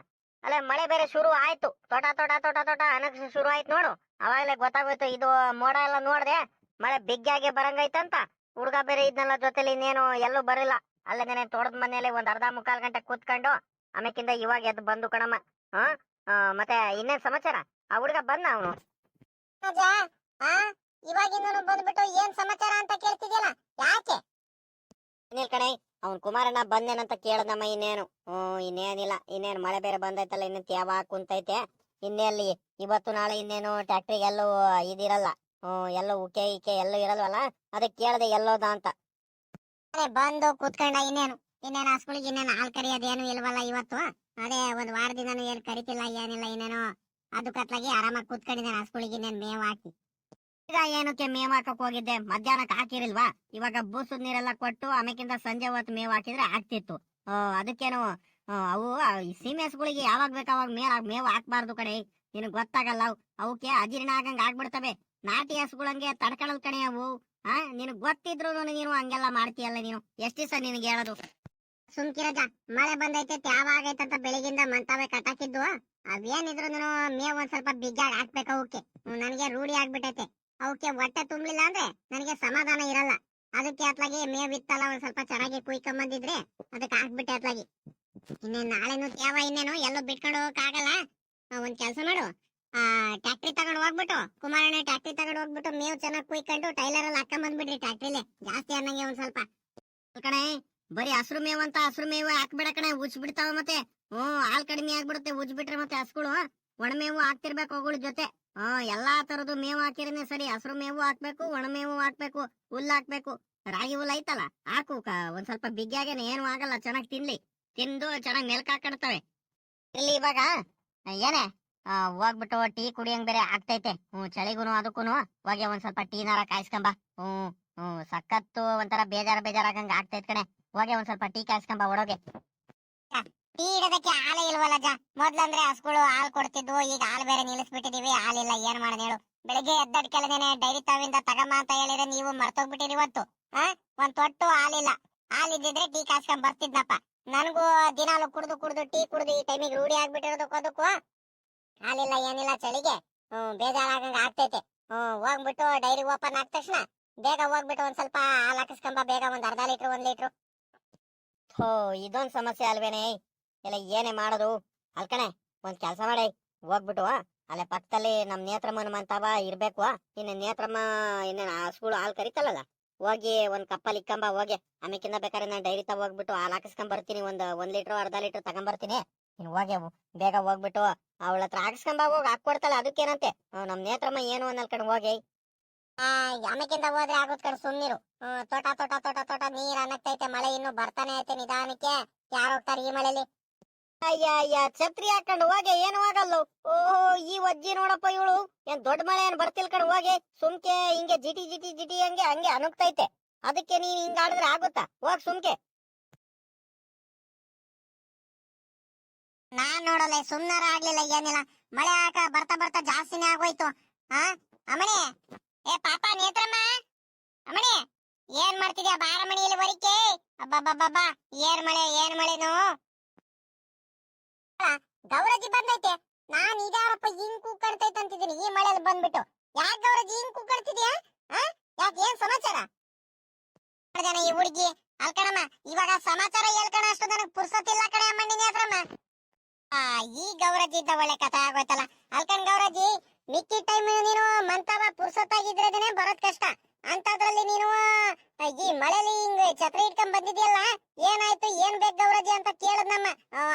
ಅಲ್ಲೇ ಮಳೆ ಬೇರೆ ಶುರು ಆಯ್ತು. ತೋಟ ತೋಟ ತೋಟ ತೋಟ ಅನಕ್ಷ ಶುರು ಆಯ್ತು ನೋಡು. ಅವಾಗಲೇ ಗೊತ್ತಾಗೋಯ್ತು, ಇದು ಮೋಡ ಎಲ್ಲ ನೋಡ್ದೆ, ಮಳೆ ಬಿಗ್ಗಾಗೆ ಬರಂಗೈತಂತ. ಹುಡ್ಗ ಬೇರೆ ಇದ್ನೆಲ್ಲ ಜೊತೆಲಿ ಇನ್ನೇನು ಎಲ್ಲೂ ಬರಲಿಲ್ಲ. ಅಲ್ಲೇ ನೆನೆ ತೋಟದ ಮನೆಯಲ್ಲಿ ಒಂದ್ ಅರ್ಧ ಮುಕ್ಕಾಲ್ ಗಂಟೆ ಕೂತ್ಕೊಂಡು, ಆಮೇಕಿಂದ ಇವಾಗ ಎದ್ದು ಬಂದು ಕಣಮ್ಮ. ಹಾ? ಮತ್ತೆ ಇನ್ನೇನ್ ಸಮಾಚಾರ? ಆ ಹುಡ್ಗ ಬಂದ ಅವನು? ಇವಾಗಿಂದನು ಬಂದ್ಬಿಟ್ಟು ಏನ್ ಸಮಾಚಾರ ಅಂತ ಕೇಳ್ತಿದ್ಯಲ್ಲ? ಯಾಕೆ? ಇನ್ನೇಲ್ ಕಣೆ, ಅವ್ನ್ ಕುಮಾರಣ್ಣ ಬಂದೇನಂತ ಕೇಳದಮ್ಮ ಇನ್ನೇನು? ಹ್ಮ್ ಇನ್ನೇನಿಲ್ಲ. ಇನ್ನೇನ್ ಮಳೆ ಬೇರೆ ಬಂದೈತಲ್ಲ ಇನ್ನು ತ್ಯಾವ ಕುಂತೈತೆ? ಇನ್ನೆಲ್ಲಿ ಇವತ್ತು ನಾಳೆ ಇನ್ನೇನು ಟ್ಯಾಕ್ಟ್ರಿಗೆ ಎಲ್ಲೂ ಇದಿರಲ್ಲ. ಹ್ಮ್ ಎಲ್ಲೂ ಉಕೆ ಇಕೆ ಎಲ್ಲೂ ಇರಲ್ವಲ್ಲ? ಅದಕ್ಕೆ ಕೇಳ್ದೆ ಎಲ್ಲೋದ ಅಂತ. ಬಂದು ಕೂತ್ಕೊಂಡ ಇನ್ನೇನು? ಇನ್ನೇನು ಹಸ್ಗಳಿಗೆ ಇನ್ನೇನು ಹಾಲ್ ಕರಿಯೋದೇನು ಇಲ್ವಲ್ಲ ಇವತ್ತು? ಅದೇ ಒಂದ್ ವಾರದಿಂದನು ಏನ್ ಕರಿತಿಲ್ಲ, ಏನಿಲ್ಲ, ಇನ್ನೇನು. ಅದು ಕತ್ಲಾಗಿ ಆರಾಮಾಗಿ ಕೂತ್ಕೊಂಡಿದ್ದೇನೆ ಹಸ್ಗಳಿಗೆ ಇನ್ನೇನು ಮೇವ್ ಹಾಕಿ. ಈಗ ಏನಕ್ಕೆ ಮೇವ್ ಹಾಕಕ್ ಹೋಗಿದ್ದೆ? ಮಧ್ಯಾಹ್ನಕ್ಕೆ ಹಾಕಿರಿಲ್ವಾ ಇವಾಗ ಬೂಸದ್ ನೀರೆಲ್ಲ ಕೊಟ್ಟು ಆಮೇಕಿಂದ ಸಂಜೆ ಹೊತ್ತು ಮೇವ್ ಹಾಕಿದ್ರೆ ಆಗ್ತಿತ್ತು. ಅದಕ್ಕೇನು ಅವು ಸೀಮೆಸ್ಗಳಿಗೆ ಯಾವಾಗ ಬೇಕು ಅವಾಗ ಮೇಲ್ ಮೇವ್ ಹಾಕ್ಬಾರ್ದು ಕಡೆ ನಿನಗ್ ಗೊತ್ತಾಗಲ್ಲ ಅವು. ಅವಕ್ಕೆ ಅಜೀರ್ಣ ಆಗಂಗ್ ಆಗ್ಬಿಡ್ತವೆ. ನಾಟಿ ಹಸುಗಳಂಗೆ ತಡ್ಕಳಲ್ ಕಣೆ ಅವು. ಹಾ ನಿನಗ್ ಗೊತ್ತಿದ್ರು ನೀನು ಹಂಗೆಲ್ಲ ಮಾಡ್ತೀಯಲ್ಲ ನೀನು. ಎಷ್ಟ್ ದಿವಸ ನಿನಗೆ ಹೇಳೋದು? ಸುಮ್ಕಿರಜ ಮಳೆ ಬಂದೈತೆ ಯಾವಾಗೈತೆ ಅಂತ ಬೆಳಿಗಿಂದ ಮಂತಾವೆ ಕಟಾಕಿದ್ವು ಅವೇನಿದ್ರು ಮೇವ್ ಒಂದ್ ಸ್ವಲ್ಪ ಬಿಗ್ಗಾಗ್ ಹಾಕ್ಬೇಕು ಅವಕ್ಕೆ. ನನಗೆ ರೂಢಿ ಆಗ್ಬಿಟ್ಟೈತೆ. ಅವಕ್ಕೆ ಹೊಟ್ಟೆ ತುಂಬಲಿಲ್ಲ ಅಂದ್ರೆ ನನಗೆ ಸಮಾಧಾನ ಇರಲ್ಲ. ಅದಕ್ಕೆ ಅತ್ಲಾಗಿ ಮೇವ್ ಇತ್ತಲ್ಲ ಒಂದ್ ಸ್ವಲ್ಪ ಚೆನ್ನಾಗಿ ಕುಯ್ಕೊಂಬಂದಿದ್ರೆ ಅದಕ್ಕೆ ಹಾಕ್ಬಿಟ್ಟೆ ಅತ್ಲಾಗಿ. ಇನ್ನೇನ್ ನಾಳೆನು ತ್ಯಾವ ಇನ್ನೇನು ಎಲ್ಲೂ ಬಿಟ್ಕೊಂಡು ಹೋಗಕ್ಕಾಗಲ್ಲ ಒಂದ್ ಕೆಲ್ಸ ಮಾಡು. ಆ ಟ್ಯಾಕ್ಟ್ರಿ ತಗೊಂಡ್ ಹೋಗ್ಬಿಟ್ಟು, ಕುಮಾರಣ್ಣ ಟ್ಯಾಕ್ಟ್ರಿ ತಗೊಂಡ್ ಹೋಗ್ಬಿಟ್ಟು ಮೇವ್ ಚೆನ್ನಾಗಿ ಕುಯ್ಕೊಂಡು ಟೈಲರ್ ಅಲ್ಲಿ ಹಾಕೊಂಡ್ ಬಂದ್ಬಿಡ್ರಿ ಟ್ಯಾಕ್ಟ್ರಿಲಿ ಜಾಸ್ತಿ ಅನ್ನಂಗೆ ಒಂದ್ ಸ್ವಲ್ಪ. ಕಣೆ, ಬರೀ ಹಸ್ರು ಮೇವ್ ಅಂತ ಹಸ್ರು ಮೇವು ಹಾಕ್ಬೇಡ ಕಣೆ, ಉಜ್ಬಿಡ್ತಾವ ಮತ್ತೆ. ಹ್ಮ್, ಹಾಲ್ ಕಡಿಮೆ ಆಗ್ಬಿಡುತ್ತೆ, ಉಜ್ಬಿಟ್ರೆ ಮತ್ತೆ ಹಸ್ಗಳು. ಒಣ ಮೇವು ಹಾಕ್ತಿರ್ಬೇಕು ಅವುಗಳ ಜೊತೆ. ಹಾ, ಎಲ್ಲಾ ತರದ್ದು ಮೇವು ಹಾಕಿರೇನೆ ಸರಿ. ಹಸಿರು ಮೇವು ಹಾಕ್ಬೇಕು, ಒಣ ಮೇವು ಹಾಕ್ಬೇಕು, ಹುಲ್ಲು ಹಾಕ್ಬೇಕು. ರಾಗಿ ಹುಲ್ ಐತಲ್ಲ, ಹಾಕು. ಒಂದ್ ಸ್ವಲ್ಪ ಬಿಗ್ಗಾಗೇನೆ ಏನು ಆಗಲ್ಲ, ಚೆನ್ನಾಗಿ ತಿನ್ಲಿ. ತಿಂದು ಚೆನ್ನಾಗಿ ಮೆಲ್ಕ್ ಹಾಕಿಡ್ತವೆ ಇಲ್ಲಿ ಇವಾಗ, ಏನೇ ಹೋಗ್ಬಿಟ್ಟು ಟೀ ಕುಡಿಯಂಗ್ ಬೇರೆ ಆಗ್ತೈತೆ. ಹ್ಮ್ ಚಳಿಗೂನು ಅದಕ್ಕೂನು ಹೋಗಿ ಒಂದ್ ಸ್ವಲ್ಪ ಟೀನಾರ ಕಾಯಿಸ್ಕೊಂಬ. ಹ್ಮ್ ಹ್ಮ್ ಸಖತ್ತು ಒಂಥರ ಬೇಜಾರ ಆಗಂಗ ಆಗ್ತೈತ್ ಕಣೆ. ಹೋಗಿ ಒಂದ್ ಸ್ವಲ್ಪ ಟೀ ಕಾಯಿಸ್ಕೊಂಬ ಒಳಗೆ ಟೀ ಇಡೋದಕ್ಕೆ ಹಾಲೇ ಇಲ್ವಲ್ಲ ಅಜ್ಜ ಮೊದ್ಲಂದ್ರೆ ಹಸುಗಳು ಹಾಲು ಕೊಡ್ತಿದ್ವು, ಈಗ ಹಾಲು ಬೇರೆ ನಿಲ್ಲಿಸ್ಬಿಟ್ಟಿದೀವಿ ಹಾಲಿಲ್ಲ ಏನ್ ಮಾಡೋಣ ಹೇಳು? ಬೆಳಿಗ್ಗೆ ಎದ್ದಡ್ಕೆಳದೇನೆ ಡೈರಿ ತಾವಿಂದ ತಗಮ್ಮ ಅಂತ ಹೇಳಿದ್ರೆ ನೀವು ಮರ್ತೋಗ್ಬಿಟ್ಟಿರಿ ಇವತ್ತು, ಆ? ಒಂದ್ ತೊಟ್ಟು ಹಾಲಿಲ್ಲ ಹಾಲಿದ್ದಿದ್ರೆ ಟೀ ಕಾಸ್ಕೊಂಡ್ ಬರ್ತಿದ್ನಪ್ಪ. ನನಗೂ ದಿನಾಲು ಕುಡ್ದು ಕುಡ್ದು ಟೀ ಕುಡ್ದು ಈ ಟೈಮಿಗೆ ರೂಢಿ ಆಗ್ಬಿಟ್ಟಿರೋದಕ್ಕೂ ಅದಕ್ಕೂ. ಹಾಲಿಲ್ಲ ಏನಿಲ್ಲ ಚಳಿಗೆ. ಹ್ಮ್, ಬೇಜಾರಾಗಂಗ ಆಗ್ತೈತೆ. ಹ್ಮ್, ಹೋಗ್ಬಿಟ್ಟು ಡೈರಿ ಓಪನ್ ಆದ ತಕ್ಷಣ ಬೇಗ ಹೋಗ್ಬಿಟ್ಟು ಒಂದ್ ಸ್ವಲ್ಪ ಹಾಲು ಹಾಕಿಸ್ಕೊಂಬ, ಬೇಗ ಒಂದ್ ಅರ್ಧ ಲೀಟರ್, ಒಂದ್ ಲೀಟರ್. ಹೋ ಇದೊಂದ್ ಸಮಸ್ಯೆ ಅಲ್ವೇನೆ? ಎಲ್ಲ ಏನೇ ಮಾಡೋದು? ಅಲ್ಕಣೆ ಒಂದ್ ಕೆಲ್ಸ ಮಾಡಿ, ಹೋಗ್ಬಿಟ್ಟು, ಅಲ್ಲೇ ಪಕ್ಕದಲ್ಲಿ ನಮ್ ನೇತ್ರಮ್ಮನ ಮಂತಾವ ಇರ್ಬೇಕು. ಇನ್ನು ನೇತ್ರಮ್ಮ ಇನ್ನೇನು ಹಸುಗಳು ಹಾಲು ಕರಿತಲ್ಲ ಹೋಗಿ ಒಂದ್ ಕಪ್ಪಲ್ಲಿ ಇಕ್ಕಂಬ, ಹೋಗಿ ಆಮೇಕಿಂದ ಬೇಕಾದ್ರೆ ನಾನು ಡೈರಿ ತಗ ಹೋಗ್ಬಿಟ್ಟು, ಹಾಲು ಹಾಕಿಸ್ಕೊಂಡ್ ಬರ್ತೀನಿ, ಒಂದ್ ಒಂದ್ ಲೀಟರ್ ಅರ್ಧ ಲೀಟರ್ ತಗೊಂಬರ್ತೀನಿ ಇನ್ ಹೋಗಿ, ಬೇಗ ಹೋಗ್ಬಿಟ್ಟು, ಅವಳ ಹತ್ರ ಹಾಕಿಸ್ಕೊಂಬ, ಹೋಗಿ ಹಾಕೊಡ್ತಾಳೆ ಅದಕ್ಕೇನಂತೆ? ನಮ್ ನೇತ್ರಮ್ಮ ಏನು ಅನ್ನಲ್ ಕಡೆ ಹೋಗಿ. ಯಾಮಕ್ಕಿಂದ ಹೋದ್ರೆ ಆಗೋದ್ ಕಡೆ ಸುಮ್ನಿರು ತೋಟ ತೋಟ ತೋಟ ತೋಟ, ನೀರ್ ಅನ್ನಕ್ತೈತೆ, ಮಳೆ ಇನ್ನು ಬರ್ತಾನೆ ಐತೆ ನಿಧಾನಕ್ಕೆ. ಯಾರು ಈ ಮಳೆಲಿ? ಅಯ್ಯ ಅಯ್ಯ ಛತ್ರಿ ಹಾಕೊಂಡು ಹೋಗೆ? ಏನು ಆಗಲ್ಲ ಓ ಈ ಒಜ್ಜಿ ನೋಡಪ್ಪ ಇವಳು. ಏನ್ ದೊಡ್ಡ ಮಳೆ ಏನ್ ಬರ್ತಿಲ್ ಕಣ ಹೋಗಿ? ಸುಮ್ಕೆ ಹಿಂಗೆ ಜಿಟಿ ಜಿಟಿ ಜಿಟಿ ಹಂಗೆ ಹಂಗೆ ಅನುಗ್ತೈತೆ ಅದಕ್ಕೆ ನೀನ್ ಹಿಂಗ ಆಡಿದ್ರೆ ಆಗುತ್ತಾ? ಹೋಗ್ ಸುಮ್ಕೆ. ನಾನ್ ನೋಡಲ್ಲ ಸುಮ್ನಾರ ಆಗ್ಲಿಲ್ಲ, ಏನಿಲ್ಲ. ಮಳೆ ಹಾಕ ಬರ್ತಾ ಬರ್ತಾ ಜಾಸ್ತಿನೇ ಆಗೋಯ್ತು. ಹಾ ಅಮಣಿ. ಏ, ಪಾಪ, ನೇತ್ರಮ್ಮ. ಅಮಣಿ, ಏನ್ ಮಾಡ್ತಿದ್ಯಾ? ಬಾರ ಇಲ್ಲಿ ಬರಿಕೆ ಅಬ್ಬಬ್ಬಬ್ಬಾ ಏನ್ ಮಳೆ ಏನ್ ಮಳೆನೋ. ಗೌರಜಿ ಬಂದೈತೆ. ನಾನ್ ಇದಾರಪ್ಪ ಹಿಂಗ್ ಕೂಕಡ್ತೈತೆ ಅಂತಿದ್ದೀನಿ, ಈ ಮಳೆಯಲ್ಲಿ ಬಂದ್ಬಿಟ್ಟು. ಯಾಕ ಗೌರಜಿ ಹಿಂಗ್ ಕೂಕಡ್ತಿದ್ಯಾ? ಯಾಕ, ಏನ್ ಸಮಾಚಾರ? ಈ ಹುಡುಗಿ, ಅಲ್ಕಣಮ್ಮ, ಇವಾಗ ಸಮಾಚಾರ ಹೇಳ್ಕಣ ಅಷ್ಟು ನನಗ್ ಪುರ್ಸತ್ತಿಲ್ಲ ಕಣೆ ಮಣ್ಣಿನ ಹತ್ರಮ್ಮ. ಆ, ಈ ಗೌರಜಿ ಇದ್ದ ಒಳ್ಳೆ ಕಥೆ ಆಗೋಯ್ತಲ್ಲ. ಅಲ್ಕಣ್ ಗೌರಜಿ ಮಿಕ್ಕಿ ಟೈಮ್ ನೀನು ಮಂತವ ಪುರ್ಸೊತ್ತಾಗಿದ್ರೇನೆ ಬರೋದ್ ಕಷ್ಟ. ಅಂತದ್ರಲ್ಲಿ ನೀನು ಈ ಮಳೆಲಿ ಹಿಂಗ್ ಛತ್ರಿ ಇಟ್ಕೊಂಡ್ ಬಂದಿದ್ಯಲ್ಲ? ಏನಾಯ್ತು, ಏನ್ ಬೇಕು ಗೌರಜಿ ಅಂತ ಕೇಳದ್ ನಮ್ಮ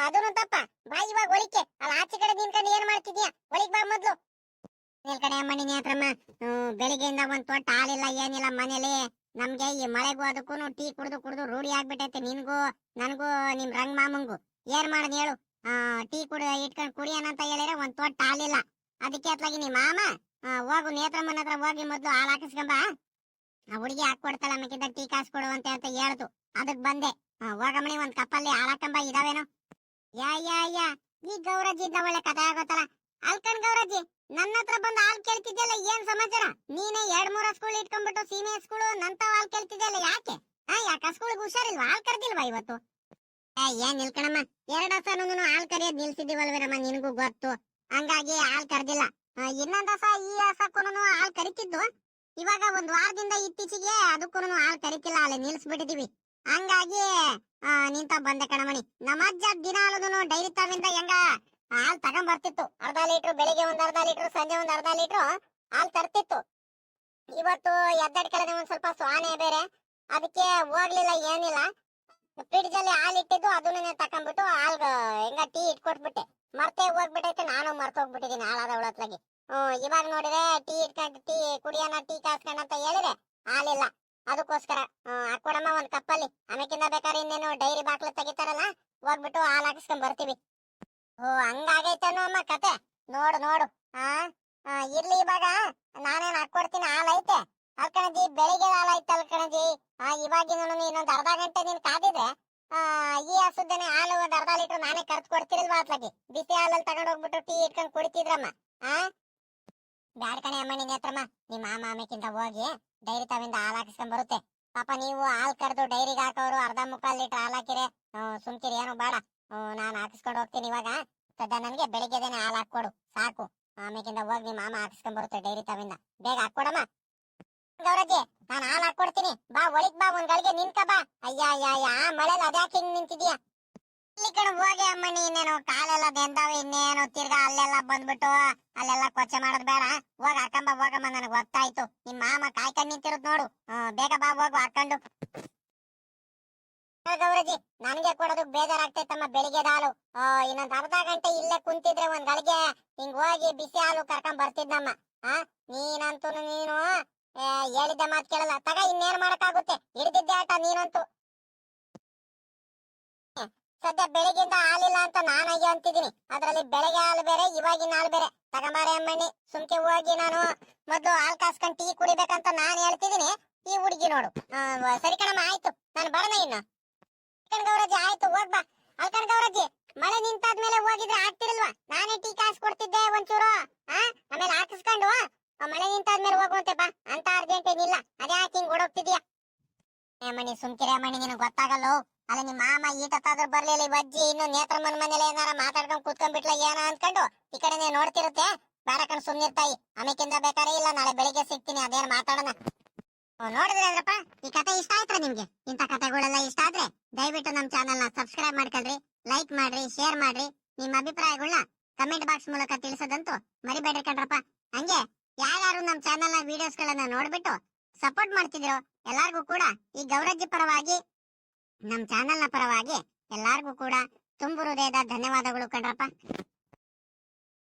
ಅದನ್ನು ತಪ್ಪ. ಬಾ ಇವಾಗ ಒಳಿಕೆ ಅಲ್ಲ, ಆಚೆ ಕಡೆ ನಿನ್ಕೊಂಡು ಏನ್ ಮಾಡ್ತಿದ್ಯಾ? ಒಳಿಗ್ ಬಾ ಮೊದ್ಲು. ನಿಲ್ಕಣೆ ಅಮ್ಮ ನೇತ್ರಮ್ಮ ಹತ್ರಮ್ಮ ಬೆಳಿಗ್ಗೆಯಿಂದ ಒಂದ್ ತೊಟ್ಟ ಹಾಲಿಲ್ಲ, ಏನಿಲ್ಲ ಮನೇಲಿ. ನಮ್ಗೆ ಈ ಮಳೆಗೂ ಅದಕ್ಕೂ ಟೀ ಕುಡ್ದು ಕುಡ್ದು ರೂಢಿ ಆಗ್ಬಿಟ್ಟೈತೆ ನಿನ್ಗೂ, ನನ್ಗೂ, ನಿಮ್ ರಂಗ್ ಮಾಮಂಗು. ಏನ್ ಮಾಡದ್ ಹೇಳು? ಟೀ ಕುಡ ಇಟ್ಕೊಂಡ್ ಕುಡಿಯೋಣ ಅಂತ ಹೇಳಿದ್ರೆ ಒಂದ್ ತೊಟ್ಟ ಹಾಲಿಲ್ಲ. ಅದಕ್ಕೆ ಅತ್ಲಾಗಿ ನಿಮ್ ಮಾಮ ಹೋಗು, ನೇತ್ರಮ್ಮನ ಹತ್ರ ಹೋಗಿ ಮೊದ್ಲು ಹಾಲ್ ಹಾಕಿಸ್ಕೊಂಬ ಆ ಹುಡುಗಿ ಹಾಕೊಡ್ತಾಳ ಆಮೇಕಿಂದ ಟೀ ಕಾಸ್ ಕೊಡು ಅಂತ ಹೇಳ್ತಾ ಹೇಳ್ತು ಅದಕ್ ಬಂದೆ. ಆ, ಹೋಗಮ್ಮಣಿ ಒಂದ್ ಕಪ್ಪಲ್ಲಿ ಹಾಲ್ ಇದಾವೇನು. ಯಾ ಯಾ ಯಾ ಈ ಗೌರಜ್ಜಿ ಇದ್ದ ಒಳ್ಳೆ ಕಥೆ ಆಗೋತಲ್ಲ. ಅಲ್ಕಣ್ ಗೌರಜ್ಜಿ ನನ್ನ ಹತ್ರ ಬಂದು ಹಾಲ್ ಕೇಳ್ತಿದ್ದೆಲ್ಲ ಏನ್ ಸಮಾಚಾರ? ನೀನೇ ಎರಡ್ ಮೂರ ಸ್ಕೂಲ್ ಇಟ್ಕೊಂಡ್ಬಿಟ್ಟು ಸೀನಿಯರ್ ಸ್ಕೂಲ್ ನಂತ ಹಾಲ್ ಕೇಳ್ತಿದ್ದೆಲ್ಲ ಯಾಕೆ? ಹಾ ಯಾಕ ಸ್ಕೂಲ್ಗೆ ಹುಷಾರಿಲ್ವಾ? ಹಾಲ್ ಕರ್ದಿಲ್ವಾ ಇವತ್ತು? ಏನ್ ನಿಲ್ಕಣಮ್ಮ? ಎರಡ್ ಹಸನು ಹಾಲ್ ಕರಿಯೋದ್ ನಿಲ್ಸಿದೀವಲ್ವೇನಮ್ಮ ನಿನಗೂ ಗೊತ್ತು. ಹಂಗಾಗಿ ಹಾಲ್ ಕರ್ದಿಲ್ಲ. ಇನ್ನೊಂದ್ ಹಸ ಈ ಹಸಕ್ಕೂನು ಹಾಲ್ ಕರಿತಿದ್ದು. ಇವಾಗ ಒಂದ್ ವಾರದಿಂದ ಇತ್ತೀಚೆಗೆ ಅದಕ್ಕೂ ಹಾಲ್ ಕರಿತಿಲ್ಲ ಅಲ್ಲಿ ನಿಲ್ಸ್ಬಿಟ್ಟಿದೀವಿ. ಹಂಗಾಗಿ ನಿಂತ ಬಂದೆ ಕಣಮಣಿ. ನಮ್ಮ ಅಜ್ಜ ದಿನಾಲೂ ಡೈರಿ ತಾವಿಂದ ಹೆಂಗ? ಹಾಲ್ ತಗೊಂಡ್ ಬರ್ತಿತ್ತು ಅರ್ಧ ಲೀಟರ್, ಬೆಳಿಗ್ಗೆ ಒಂದ್ ಅರ್ಧ ಲೀಟರ್, ಸಂಜೆ ಒಂದ್ ಅರ್ಧ ಲೀಟರ್ ಹಾಲ್ ತರ್ತಿತ್ತು. ಇವತ್ತು ಎದ್ದಡ್ ಕಡೆ ಒಂದ್ ಸ್ವಲ್ಪ ಸ್ವಾನೆ ಬೇರೆ. ಅದಕ್ಕೆ ಹೋಗ್ಲಿಲ್ಲ, ಏನಿಲ್ಲ. ಫ್ರಿಡ್ಜ್ ಅಲ್ಲಿ ಹಾಲ್ ಇಟ್ಟಿದ್ದು ಅದನ್ನೇ ತಕೊಂಡ್ಬಿಟ್ಟು ಹಾಲ್ ಹೆಂಗ ಟೀ ಇಟ್ಕೊಟ್ಬಿಟ್ಟೆ. ಮರ್ತೇ ಹೋಗ್ಬಿಟ್ಟೈತೆ, ನಾನು ಮರ್ತ ಹೋಗ್ಬಿಟ್ಟಿದ್ದೀನಿ ಹಾಲಾದ ಉಳತ್ಲಾಗಿ. ಇವಾಗ ನೋಡಿದ್ರೆ ಟೀ ಇಟ್ಕೊಂಡ್ ಟೀ ಕುಡಿಯೋಣ, ಟೀ ಕಾಸ್ಕೊಂಡ್ ಅಂತ ಹೇಳಿದ್ರೆ ಹಾಲಿಲ್ಲ. ಅದಕ್ಕೋಸ್ಕರ ಹಾಕೊಡಮ್ಮ ಒಂದ್ ಕಪ್ಪಲ್ಲಿ, ಆಮೇಕಿಂದ ಬೇಕಾದ್ರೆ ಇನ್ನೇನು ಡೈರಿ ಬಾಕ್ಲು ತೆಗಿತಾರಲ್ಲ, ಹೋಗ್ಬಿಟ್ಟು ಹಾಲ್ ಹಾಕಿಸ್ಕೊಂಡ್ ಬರ್ತೀವಿ. ಓ ಹಂಗಾಗೈತೇನೋ ಅಮ್ಮ ಕತೆ. ನೋಡು ನೋಡು, ಆ ಇರ್ಲಿ ಇವಾಗ. ನಾನೇನ್ ಹಾಕೊಡ್ತೀನಿ ಹಾಲ್ ಐತೆ. ಅಲ್ಕಣಜಿ, ಬೆಳಿಗ್ಗೆ ಹಾಲ್ ಐತೆ ಅಲ್ಕಣಜಿ. ಇವಾಗಿನ ಇನ್ನೊಂದ್ ಅರ್ಧ ಗಂಟೆ ನೀನ್ ಕಾದಿದ್ರೆ ಈ ಹಸುದ್ದೇನೆ ಹಾಲು ಒಂದ್ ಅರ್ಧ ಲೀಟರ್ ನಾನೇ ಕರ್ದ್ ಕೊಡ್ತಿರಲ್ವಾ ಅತ್ಲಾಗಿ ಬಿಸಿ ಹಾಲಲ್ಲಿ ತಗೊಂಡ್ ಹೋಗ್ಬಿಟ್ಟು ಟೀ ಇಟ್ಕೊಂಡ್ ಕುಡಿತಿದ್ರಮ್ಮ, ಆ? ಬ್ಯಾಡ್ ಕಣೆ ಅಮ್ಮ ನಿನ್ ಹತ್ರಮ್ಮ. ನಿಮ್ ಮಾಮ ಆಮೇಕಿಂತ ಹೋಗಿ ಡೈರಿ ತಾವಿಂದ ಹಾಲ್ ಹಾಕಿಸ್ಕೊಂಡ್ ಬರುತ್ತೆ. ಪಾಪ ನೀವು ಹಾಲ್ ಕಡ್ದು ಡೈರಿಗೆ ಹಾಕೋರು ಅರ್ಧ ಮುಕ್ಕಾಲ್ ಲೀಟರ್ ಹಾಲ್ ಹಾಕಿರೆ ಸುಮ್ಕಿರಿ, ಏನು ಬೇಡ. ನಾನ್ ಹಾಕಿಸ್ಕೊಂಡು ಹೋಗ್ತೀನಿ ಇವಾಗ. ಸದ್ಯ ನನಗೆ ಬೆಳಿಗ್ಗೆದೇನೆ ಹಾಲ್ ಹಾಕೊಡು ಸಾಕು. ಆಮೇಕಿಂದ ಹೋಗಿ ನಿಮ್ ಮಾಮ ಹಾಕಿಸ್ಕೊಂಡ್ ಬರುತ್ತೆ ಡೈರಿ ತಾವಿಂದ. ಬೇಗ ಹಾಕೊಡಮ್ಮ ಗೌರಜ್ಜಿ, ನಾನ್ ಹಾಲ್ ಹಾಕೊಡ್ತೀನಿ ಬಾ, ಒಳಿಗ್ ಬಾ, ಒಂದ್ ಗಳಿಗೆ ನಿನ್ಕ ಬಾ. ಅಯ್ಯ ಅಯ್ಯ ಅಯ್ಯ ಮಳೆಲ್ ಅದ್ಯಾಕೆ ಹಿಂಗ್ ನಿಂತಿದ್ಯಾ? ಕಡೆ ಹೋಗಿ ಅಮ್ಮಣ್ಣಿ ಇನ್ನೇನು ಕಾಲೆಲ್ಲ ಬೆಂದಾವೆ ಇನ್ನೇನು ತಿರ್ಗಾ ಅಲ್ಲೆಲ್ಲ ಬಂದ್ಬಿಟ್ಟು ಅಲ್ಲೆಲ್ಲ ಕೊಚ್ಚೆ ಮಾಡೋದ್ ಬೇಡ. ಹೋಗ ಹಾಕಂಬ ಹೋಗಮ್ಮ ನನಗೆ ಗೊತ್ತಾಯ್ತು. ನಿಮ್ ಮಾಮ ಕಾಯ್ಕೊಂಡ್ ನಿಂತಿರೋದ್ ನೋಡು. ಬೇಗ ಬಾ ಹೋಗು ಹಾಕೊಂಡು. ಆ, ಗೌರಜ್ಜಿ ನನ್ಗೆ ಕೊಡೋದು ಬೇಜಾರಾಗ್ತೈತಮ್ಮ ಬೆಳಿಗ್ಗೆ ಹಾಲು. ಇನ್ನೊಂದ್ ಅರ್ಧ ಗಂಟೆ ಇಲ್ಲೇ ಕುಂತಿದ್ರೆ ಒಂದ್ ಗಳಿಗೆ ಹಿಂಗ್ ಹೋಗಿ ಬಿಸಿ ಹಾಲು ಕರ್ಕೊಂಡ್ ಬರ್ತಿದ್ದಮ್ಮ ಆ ನೀನಂತೂ ನೀನು ಹೇಳಿದ್ದ ಮಾತ್ ಕೇಳಲ್ಲ. ತಗ ಇನ್ನೇನ್ ಮಾಡಕ್ಕಾಗುತ್ತೆ? ಹಿಡಿದಿದ್ದೆ ಆಟ ನೀನಂತೂ. ಸದ್ಯ ಬೆಳಗಿಂದ ಹಾಲಿಲ್ಲ ಅಂತ ನಾನಾಗಿ ಅಂತಿದ್ದೀನಿ. ಅದರಲ್ಲಿ ಬೆಳಗ್ಗೆ ಹಾಲು ಬೇರೆ, ಇವಾಗಿನ ಹಾಲು ಬೇರೆ. ತಗೊಂಬಾರೆ ಅಮ್ಮಣ್ಣಿ, ಸುಮ್ಕೆ ಹೋಗಿ ನಾನು ಮೊದಲು ಹಾಲು ಕಾಸ್ಕೊಂಡು ಟೀ ಕುಡಿಬೇಕಂತ ನಾನು ಹೇಳ್ತಿದ್ದೀನಿ. ಈ ಹುಡುಗಿ ನೋಡು. ಸರಿ ಕಣಮ್ಮ, ಆಯ್ತು. ನಾನು ಬರೋಣ ಇನ್ನು. ಗೌರಜ್ಜಿ, ಆಯ್ತು ಹೋಗ್ಬಾ ಅಲ್ಕಣ್ ಗೌರಜ್ಜಿ, ಮಳೆ ನಿಂತಾದ್ಮೇಲೆ ಹೋಗಿದ್ರೆ ಆಗ್ತಿರಲ್ವಾ? ನಾನೇ ಟೀ ಕಾಸ್ ಕೊಡ್ತಿದ್ದೆ ಒಂಚೂರು. ಆಮೇಲೆ ಹಾಕಿಸ್ಕೊಂಡು ಮಳೆ ನಿಂತಾದ್ಮೇಲೆ ಹೋಗುವಂತೆ ಬಾ. ಅಂತ ಅರ್ಜೆಂಟ್ ಏನಿಲ್ಲ. ಅದ್ಯಾಕೆ ಹಿಂಗ್ ಓಡೋಗ್ತಿದ್ಯಾ? ಮಣಿ ಸುಮ್ಕಿರ ಮಣಿ ನಿನಗೆ ಗೊತ್ತಾಗಲ್ಲೋ? ಅಲ್ಲ ನಿಮ್ಮ ಮಾಮ ಈಟತ್ತಾದ್ರೂ ಬರ್ಲಿಲ್ಲ ಈ ಅಜ್ಜಿ ಇನ್ನು ನೇತ್ರಮ್ಮನ ಮನೇಲಿ ಏನಾರ ಮಾತಾಡ್ಕೊಂಡು ಕೂತ್ಕೊಂಡ್ಬಿಟ್ಲ ಏನ ಅನ್ಕೊಂಡು? ಈ ಕಡೆನೆ ನೋಡ್ತಿರುತ್ತೆ? ಬೇಡ ಕಣ್ ಸುಮ್ನಿರ್ತಾಯಿ ಆಮೇಕಿಂದ ಬೇಕಾರೆ ಇಲ್ಲ ನಾಳೆ ಬೆಳಿಗ್ಗೆ ಸಿಗ್ತೀನಿ ಅದೇನ್ ಮಾತಾಡೋಣ. ಓ, ನೋಡಿದ್ರೆ ಅಂದ್ರಪ್ಪ ಈ ಕತೆ ಇಷ್ಟ ಆಯ್ತಾ ನಿಮ್ಗೆ? ಇಂಥ ಕತೆಗಳೆಲ್ಲ ಇಷ್ಟ ಆದ್ರೆ ದಯವಿಟ್ಟು ನಮ್ಮ ಚಾನೆಲ್ನ ಸಬ್ಸ್ಕ್ರೈಬ್ ಮಾಡ್ಕೊಳ್ರಿ ಲೈಕ್ ಮಾಡ್ರಿ ಶೇರ್ ಮಾಡ್ರಿ. ನಿಮ್ಮ ಅಭಿಪ್ರಾಯಗಳನ್ನ ಕಮೆಂಟ್ ಬಾಕ್ಸ್ ಮೂಲಕ ತಿಳಿಸೋದಂತೂ ಮರಿಬೇಡ್ರಿ ಕಣ್ರಪ್ಪ. ಹಂಗೆ ಯಾರ್ಯಾರು ನಮ್ಮ ಚಾನೆಲ್ನ ನ ವಿಡಿಯೋಸ್ ಗಳನ್ನ ನೋಡ್ಬಿಟ್ಟು ಸಪೋರ್ಟ್ ಮಾಡ್ತಿದ್ರು ಎಲ್ಲಾರ್ಗೂ ಕೂಡ ಈ ಗೌರಜ್ಜಿ ಪರವಾಗಿ ನಮ್ಮ ಚಾನೆಲ್ನ ಪರವಾಗಿ ಎಲ್ಲಾರ್ಗೂ ಕೂಡ ತುಂಬು ಹೃದಯದ ಧನ್ಯವಾದಗಳು ಕಣ್ರಪ್ಪ.